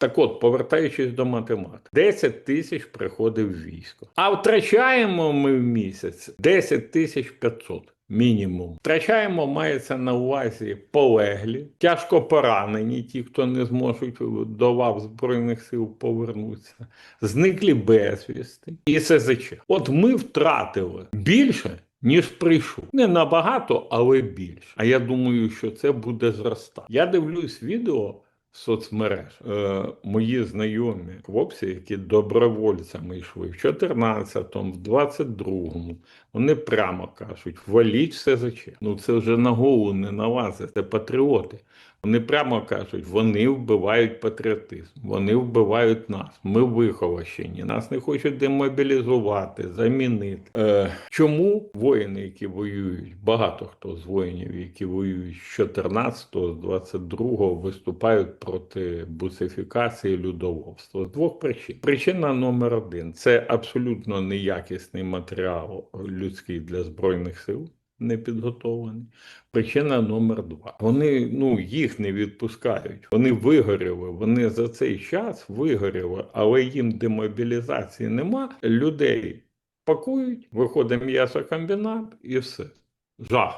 Так от, повертаючись до математики, 10 тисяч приходить в військо. А втрачаємо ми в місяць 10 тисяч 500. Мінімум втрачаємо, мається на увазі полеглі, тяжко поранені, ті, хто не зможуть до лав збройних сил повернутися, зниклі безвісти і СЗЧ. От ми втратили більше. Ніж прийшов. Не набагато, але більше. А я думаю, що це буде зростати. Я дивлюсь відео соцмереж. Е, мої знайомі хлопці, які добровольцями йшли в 14-му, в 22-му, вони прямо кажуть: валіть СЗЧ. Ну це вже на голову не налазить, це патріоти. Вони прямо кажуть, вони вбивають патріотизм, вони вбивають нас. Ми виховащені, нас не хочуть демобілізувати, замінити. Е, чому воїни, які воюють, багато хто з воїнів, які воюють з 14-го, з 22-го, виступають проти бусифікації людоловства? З двох причин. Причина номер один це абсолютно неякісний матеріал людський для збройних сил. Не підготовлений. Причина номер два. Вони ну їх не відпускають. Вони вигоріли. Вони за цей час вигоріли, але їм демобілізації нема. Людей пакують, виходить м'ясокомбінат і все. Жах.